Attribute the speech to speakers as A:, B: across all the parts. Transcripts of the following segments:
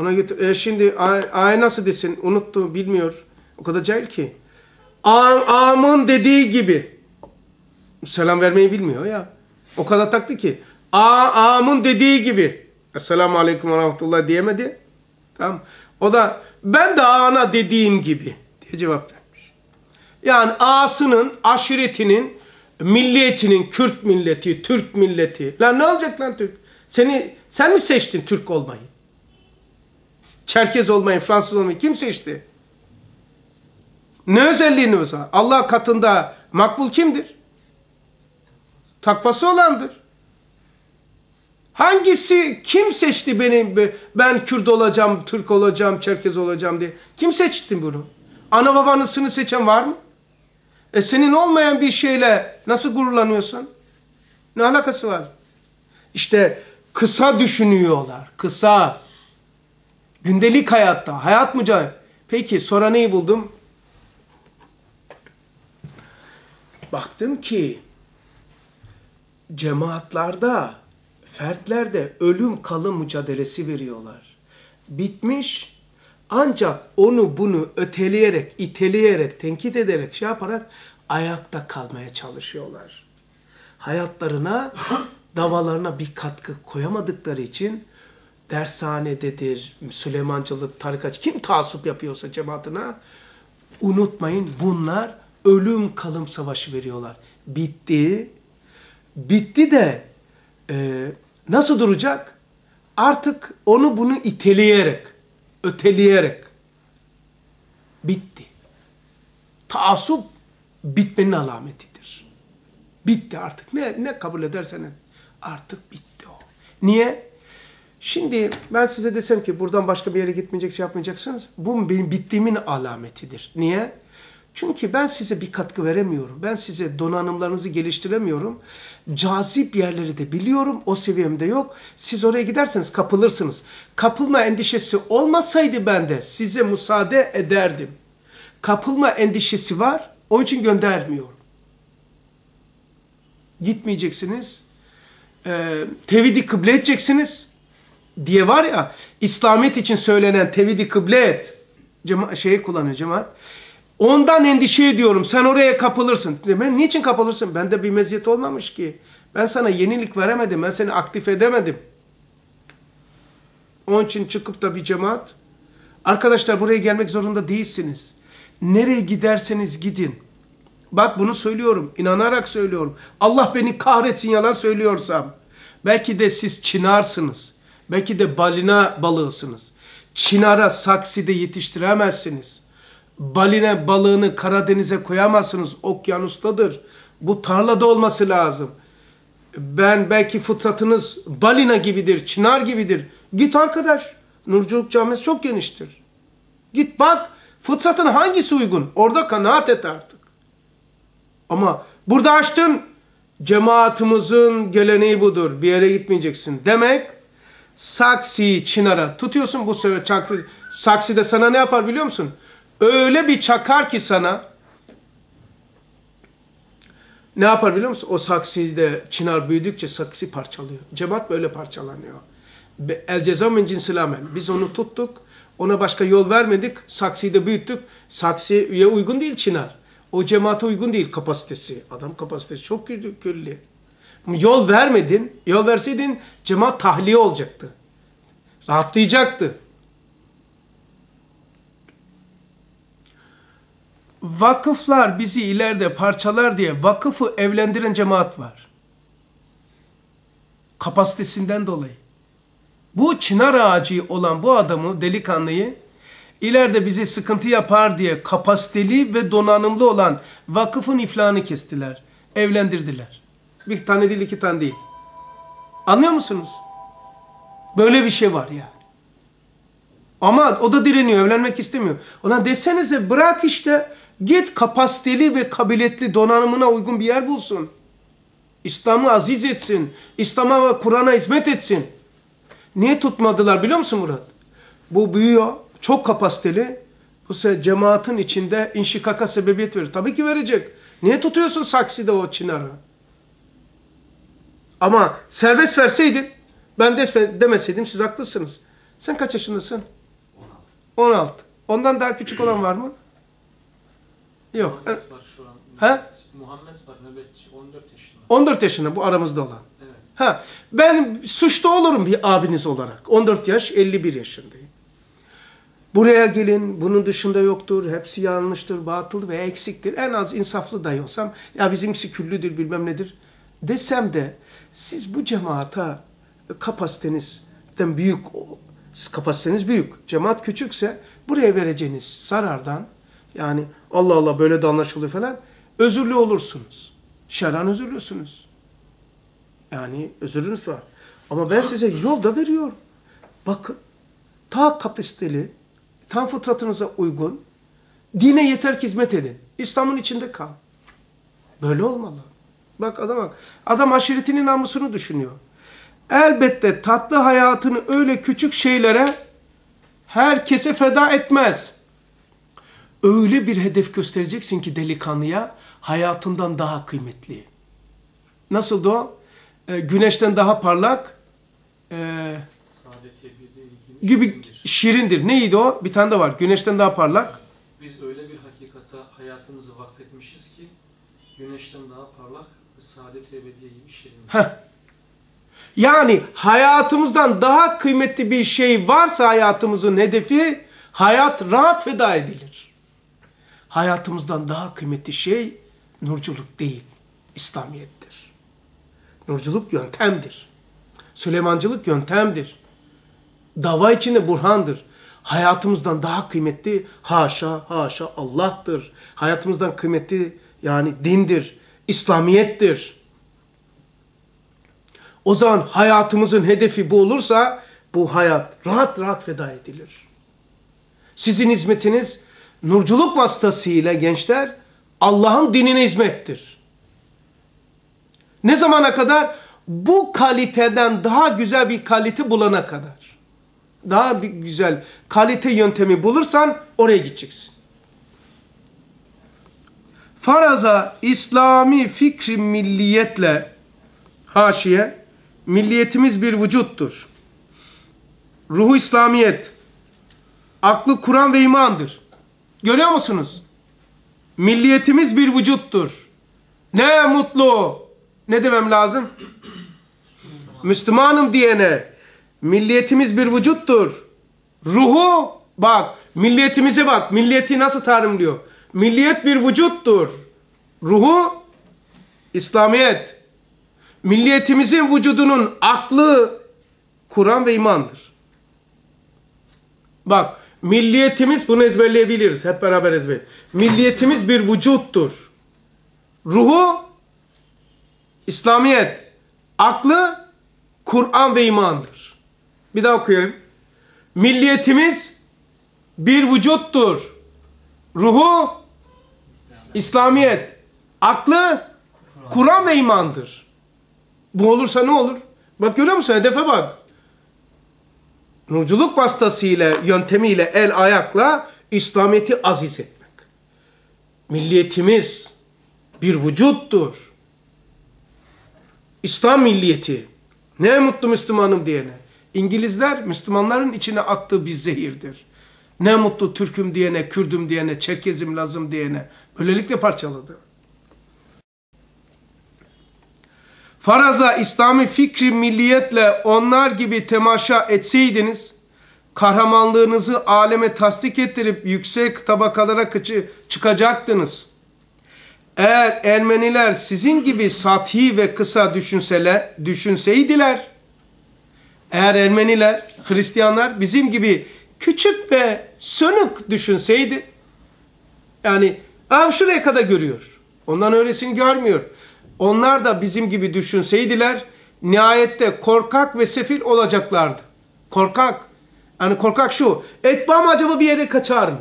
A: Ona götür. E şimdi ay nasıl desin? Unuttu, bilmiyor. O kadar cahil ki. Amın dediği gibi. Selam vermeyi bilmiyor ya. O kadar taktı ki. A amın dediği gibi. Esselamu aleyküm ve rahmetullah diyemedi. Tamam. O da ben de ana dediğim gibi diye cevap vermiş. Yani A'sının, aşiretinin, milliyetinin, Kürt milleti, Türk milleti. Lan ne olacak lan Türk? Seni, sen mi seçtin Türk olmayı? Çerkez olmayı, Fransız olmayı kim seçti? Ne özelliğini o zaman? Allah katında makbul kimdir? Takvası olandır. Hangisi, kim seçti beni, ben Kürt olacağım, Türk olacağım, Çerkez olacağım diye? Kim seçti bunu? Ana babanısını seçen var mı? E senin olmayan bir şeyle nasıl gururlanıyorsun? Ne alakası var? İşte kısa düşünüyorlar, kısa. Gündelik hayatta, hayat mücadele. Peki sonra neyi buldum? Baktım ki cemaatlarda, fertlerde ölüm kalım mücadelesi veriyorlar. Bitmiş ancak onu bunu öteleyerek, iteleyerek, tenkit ederek, şey yaparak ayakta kalmaya çalışıyorlar. Hayatlarına, davalarına bir katkı koyamadıkları için dershanededir, Süleymancılık, tarikat, kim taassup yapıyorsa cemaatine unutmayın bunlar ölüm kalım savaşı veriyorlar. Bitti. Bitti de e, nasıl duracak? Artık onu bunu iteleyerek, öteleyerek bitti. Taassup bitmenin alametidir. Bitti artık. Ne, ne kabul edersen artık bitti o. Niye? Şimdi ben size desem ki buradan başka bir yere gitmeyecek şey yapmayacaksınız. Bu benim bittiğimin alametidir. Niye? Çünkü ben size bir katkı veremiyorum. Ben size donanımlarınızı geliştiremiyorum. Cazip yerleri de biliyorum. O seviyemde yok. Siz oraya giderseniz kapılırsınız. Kapılma endişesi olmasaydı ben de size müsaade ederdim. Kapılma endişesi var. Onun için göndermiyorum. Gitmeyeceksiniz. Ee, tevhidi kıble edeceksiniz. Diye var ya İslamiyet için söylenen tevhidi kıble et. Cema şeyi kullanıyor cemaat. Ondan endişe ediyorum. Sen oraya kapılırsın. Ben niçin kapılırsın? Bende bir meziyet olmamış ki. Ben sana yenilik veremedim. Ben seni aktif edemedim. Onun için çıkıp da bir cemaat. Arkadaşlar buraya gelmek zorunda değilsiniz. Nereye giderseniz gidin. Bak bunu söylüyorum. inanarak söylüyorum. Allah beni kahretsin yalan söylüyorsam. Belki de siz çinarsınız. Belki de balina balığısınız. Çinara sakside yetiştiremezsiniz baline balığını Karadeniz'e koyamazsınız. Okyanustadır. Bu tarlada olması lazım. Ben belki fıtratınız balina gibidir, çınar gibidir. Git arkadaş. Nurculuk Camisi çok geniştir. Git bak fıtratın hangisi uygun? Orada kanaat et artık. Ama burada açtın cemaatimizin geleneği budur. Bir yere gitmeyeceksin. Demek saksi çınara tutuyorsun bu sefer saksı de sana ne yapar biliyor musun? Öyle bir çakar ki sana ne yapar biliyor musun? O sakside çınar büyüdükçe saksı parçalıyor. Cemaat böyle parçalanıyor. El ceza min cinsilamen. Biz onu tuttuk. Ona başka yol vermedik. Saksıyı da büyüttük. Saksıya uygun değil çınar. O cemaate uygun değil kapasitesi. Adam kapasitesi çok külli. Yol vermedin. Yol verseydin cemaat tahliye olacaktı. Rahatlayacaktı. vakıflar bizi ileride parçalar diye vakıfı evlendiren cemaat var. Kapasitesinden dolayı. Bu çınar ağacı olan bu adamı, delikanlıyı ileride bize sıkıntı yapar diye kapasiteli ve donanımlı olan vakıfın iflahını kestiler. Evlendirdiler. Bir tane değil, iki tane değil. Anlıyor musunuz? Böyle bir şey var ya. Yani. Ama o da direniyor, evlenmek istemiyor. Ona desenize bırak işte Git kapasiteli ve kabiliyetli donanımına uygun bir yer bulsun. İslam'ı aziz etsin. İslam'a ve Kur'an'a hizmet etsin. Niye tutmadılar biliyor musun Murat? Bu büyüyor. Çok kapasiteli. Bu cemaatin içinde inşikaka sebebiyet verir. Tabii ki verecek. Niye tutuyorsun sakside o çınarı? Ama serbest verseydin, ben de demeseydim siz haklısınız. Sen kaç yaşındasın?
B: 16.
A: 16. Ondan daha küçük olan var mı? Yok.
C: Muhammed var şu an.
A: He?
C: Muhammed var nöbetçi 14 yaşında.
A: 14 yaşında bu aramızda olan.
C: Evet.
A: Ha, ben suçlu olurum bir abiniz olarak. 14 yaş, 51 yaşındayım. Buraya gelin, bunun dışında yoktur, hepsi yanlıştır, batıl ve eksiktir. En az insaflı dahi olsam, ya bizimkisi küllüdür bilmem nedir desem de siz bu cemaata kapasitenizden büyük, kapasiteniz büyük, cemaat küçükse buraya vereceğiniz zarardan, yani Allah Allah böyle de anlaşılıyor falan, özürlü olursunuz. Şerhan özürlüsünüz. Yani özürünüz var. Ama ben size yol da veriyorum. Bakın, ta kapasiteli, tam fıtratınıza uygun, dine yeter ki hizmet edin. İslam'ın içinde kal. Böyle olmalı. Bak adam. Adam aşiretinin namusunu düşünüyor. Elbette tatlı hayatını öyle küçük şeylere herkese feda etmez. Öyle bir hedef göstereceksin ki delikanlıya hayatından daha kıymetli. Nasıl o? Ee, güneşten daha parlak, e, gibi
C: şirindir.
A: Neydi o? Bir tane de var. Güneşten daha parlak.
C: Biz öyle bir hakikata hayatımızı vakfetmişiz ki güneşten daha parlak saadet ebediye gibi şirindir.
A: Heh. Yani hayatımızdan daha kıymetli bir şey varsa hayatımızın hedefi hayat rahat feda edilir. Hayatımızdan daha kıymetli şey nurculuk değil, İslamiyettir. Nurculuk yöntemdir. Süleymancılık yöntemdir. Dava içinde burhandır. Hayatımızdan daha kıymetli haşa haşa Allah'tır. Hayatımızdan kıymetli yani dindir, İslamiyettir. O zaman hayatımızın hedefi bu olursa bu hayat rahat rahat feda edilir. Sizin hizmetiniz nurculuk vasıtasıyla gençler Allah'ın dinine hizmettir. Ne zamana kadar? Bu kaliteden daha güzel bir kalite bulana kadar. Daha bir güzel kalite yöntemi bulursan oraya gideceksin. Faraza İslami fikri milliyetle haşiye milliyetimiz bir vücuttur. Ruhu İslamiyet, aklı Kur'an ve imandır. Görüyor musunuz? Milliyetimiz bir vücuttur. Ne mutlu. Ne demem lazım? Müslümanım diyene milliyetimiz bir vücuttur. Ruhu bak milliyetimize bak. Milliyeti nasıl tanımlıyor? Milliyet bir vücuttur. Ruhu İslamiyet. Milliyetimizin vücudunun aklı Kur'an ve imandır. Bak milliyetimiz bunu ezberleyebiliriz. Hep beraber ezber. Milliyetimiz bir vücuttur. Ruhu İslamiyet. Aklı Kur'an ve imandır. Bir daha okuyayım. Milliyetimiz bir vücuttur. Ruhu İslamiyet. Aklı Kur'an ve imandır. Bu olursa ne olur? Bak görüyor musun? Hedefe bak. Nurculuk vasıtasıyla, yöntemiyle, el ayakla İslamiyet'i aziz etmek. Milliyetimiz bir vücuttur. İslam milliyeti. Ne mutlu Müslümanım diyene. İngilizler Müslümanların içine attığı bir zehirdir. Ne mutlu Türk'üm diyene, Kürd'üm diyene, Çerkez'im lazım diyene. Böylelikle parçaladı. Faraza İslami fikri milliyetle onlar gibi temaşa etseydiniz, kahramanlığınızı aleme tasdik ettirip yüksek tabakalara kıçı çıkacaktınız. Eğer Ermeniler sizin gibi sathi ve kısa düşünsele, düşünseydiler, eğer Ermeniler, Hristiyanlar bizim gibi küçük ve sönük düşünseydi, yani Aa, şuraya kadar görüyor. Ondan öylesini görmüyor. Onlar da bizim gibi düşünseydiler nihayette korkak ve sefil olacaklardı. Korkak. Yani korkak şu. Etbam acaba bir yere kaçar mı?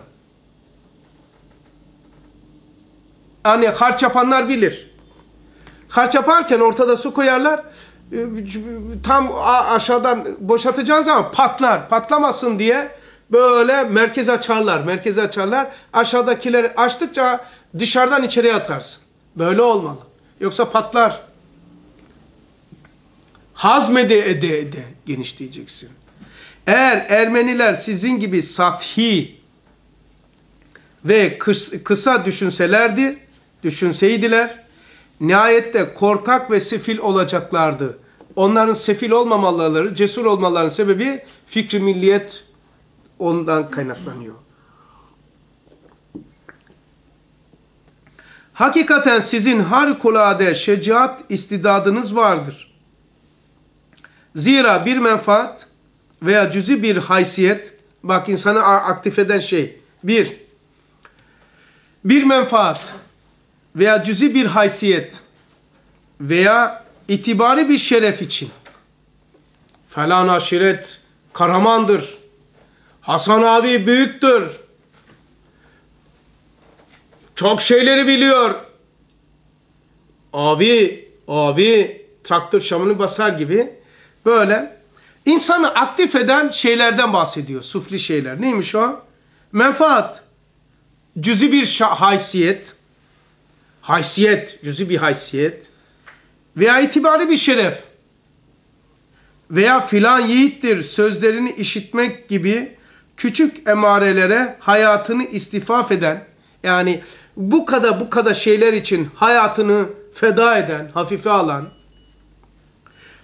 A: Hani harç yapanlar bilir. Harç yaparken ortada su koyarlar. Tam aşağıdan boşaltacağın zaman patlar. Patlamasın diye böyle merkeze açarlar. Merkeze açarlar. Aşağıdakileri açtıkça dışarıdan içeriye atarsın. Böyle olmalı. Yoksa patlar. Hazmede ede ede genişleyeceksin. Eğer Ermeniler sizin gibi sathi ve kıs- kısa düşünselerdi, düşünseydiler, nihayette korkak ve sefil olacaklardı. Onların sefil olmamaları, cesur olmalarının sebebi fikri milliyet ondan kaynaklanıyor. Hakikaten sizin harikulade şecaat istidadınız vardır. Zira bir menfaat veya cüzi bir haysiyet, bak insanı aktif eden şey, bir, bir menfaat veya cüzi bir haysiyet veya itibari bir şeref için falan aşiret kahramandır. Hasan abi büyüktür. Çok şeyleri biliyor. Abi, abi traktör şamını basar gibi böyle insanı aktif eden şeylerden bahsediyor. Sufli şeyler. Neymiş o? Menfaat. Cüzi bir haysiyet. Haysiyet, cüzi bir haysiyet. Veya itibari bir şeref. Veya filan yiğittir sözlerini işitmek gibi küçük emarelere hayatını istifaf eden yani bu kadar bu kadar şeyler için hayatını feda eden, hafife alan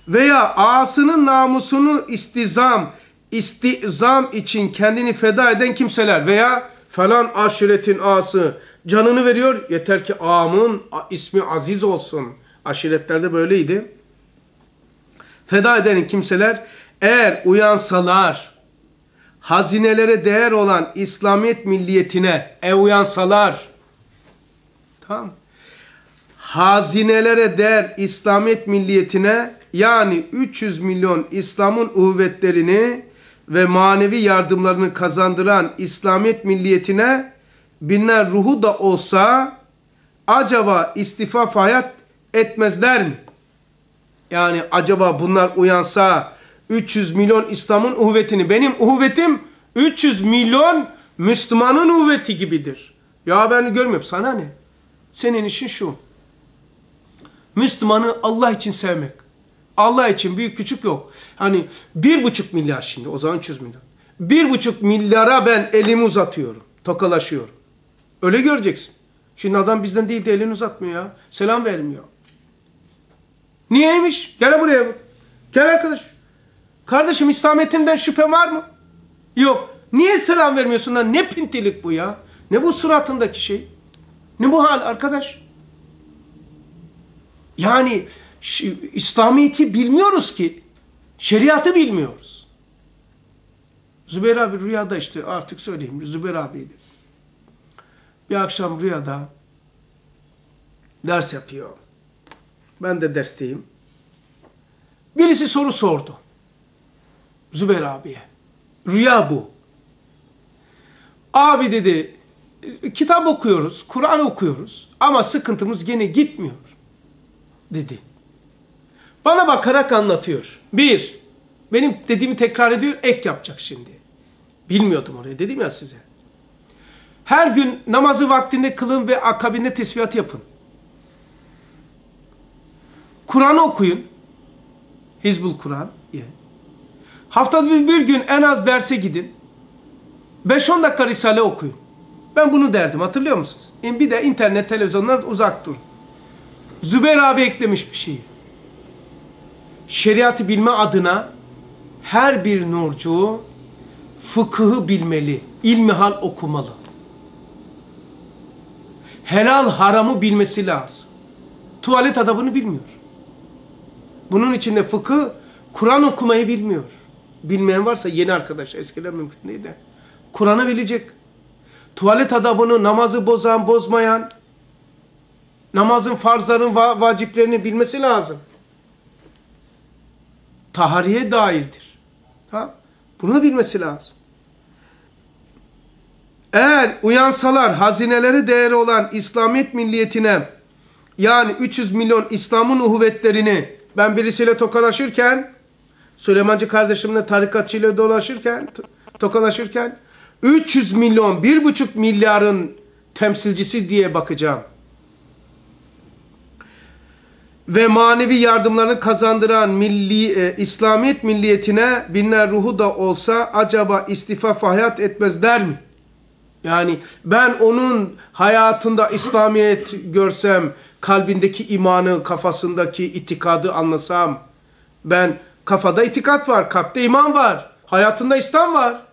A: veya ağasının namusunu istizam, istizam için kendini feda eden kimseler veya falan aşiretin ağası canını veriyor yeter ki ağamın ismi aziz olsun. Aşiretlerde böyleydi. Feda eden kimseler eğer uyansalar hazinelere değer olan İslamiyet milliyetine e uyansalar tamam hazinelere değer İslamiyet milliyetine yani 300 milyon İslam'ın uhvetlerini ve manevi yardımlarını kazandıran İslamiyet milliyetine binler ruhu da olsa acaba istifaf hayat etmezler mi? Yani acaba bunlar uyansa 300 milyon İslam'ın uhvetini benim uhvetim 300 milyon Müslümanın uhveti gibidir. Ya ben görmüyorum sana ne? Senin işin şu. Müslümanı Allah için sevmek. Allah için büyük küçük yok. Hani bir buçuk milyar şimdi o zaman 300 milyon. Bir buçuk milyara ben elimi uzatıyorum. Tokalaşıyorum. Öyle göreceksin. Şimdi adam bizden değil de elini uzatmıyor ya. Selam vermiyor. Niyeymiş? Gel buraya bak. Gel arkadaş. Kardeşim İslamiyet'imden şüphe var mı? Yok. Niye selam vermiyorsun lan? Ne pintilik bu ya? Ne bu suratındaki şey? Ne bu hal arkadaş? Yani İslamiyet'i bilmiyoruz ki. Şeriatı bilmiyoruz. Zübeyir abi rüyada işte artık söyleyeyim. Zübeyir abiydi. Bir akşam rüyada ders yapıyor. Ben de dersteyim. Birisi soru sordu. Zübeyir abiye. Rüya bu. Abi dedi kitap okuyoruz, Kur'an okuyoruz ama sıkıntımız gene gitmiyor dedi. Bana bakarak anlatıyor. Bir, benim dediğimi tekrar ediyor, ek yapacak şimdi. Bilmiyordum oraya dedim ya size. Her gün namazı vaktinde kılın ve akabinde tesbihat yapın. Kur'an'ı okuyun. Hizbul Kur'an. Haftada bir, bir gün en az derse gidin. 5-10 dakika Risale okuyun. Ben bunu derdim hatırlıyor musunuz? Bir de internet, televizyonlar uzak durun. Zübeyir abi eklemiş bir şeyi. Şeriatı bilme adına her bir nurcu fıkıhı bilmeli, ilmihal okumalı. Helal haramı bilmesi lazım. Tuvalet adabını bilmiyor. Bunun içinde fıkıh, Kur'an okumayı bilmiyor. Bilmeyen varsa yeni arkadaş, eskiler mümkün değil de. Kur'an'ı bilecek. Tuvalet adabını, namazı bozan, bozmayan, namazın farzların, va vaciplerini bilmesi lazım. Tahariye dairdir. Ha? Bunu bilmesi lazım. Eğer uyansalar hazineleri değeri olan İslamiyet milliyetine yani 300 milyon İslam'ın uhuvvetlerini ben birisiyle tokalaşırken Süleymancı kardeşimle tarikatçıyla dolaşırken tokalaşırken 300 milyon 1,5 milyarın temsilcisi diye bakacağım. ve manevi yardımlarını kazandıran milli e, İslamiyet milliyetine binler ruhu da olsa acaba istifa hayat etmez der mi? Yani ben onun hayatında İslamiyet görsem, kalbindeki imanı, kafasındaki itikadı anlasam, ben kafada itikat var, kalpte iman var, hayatında İslam var.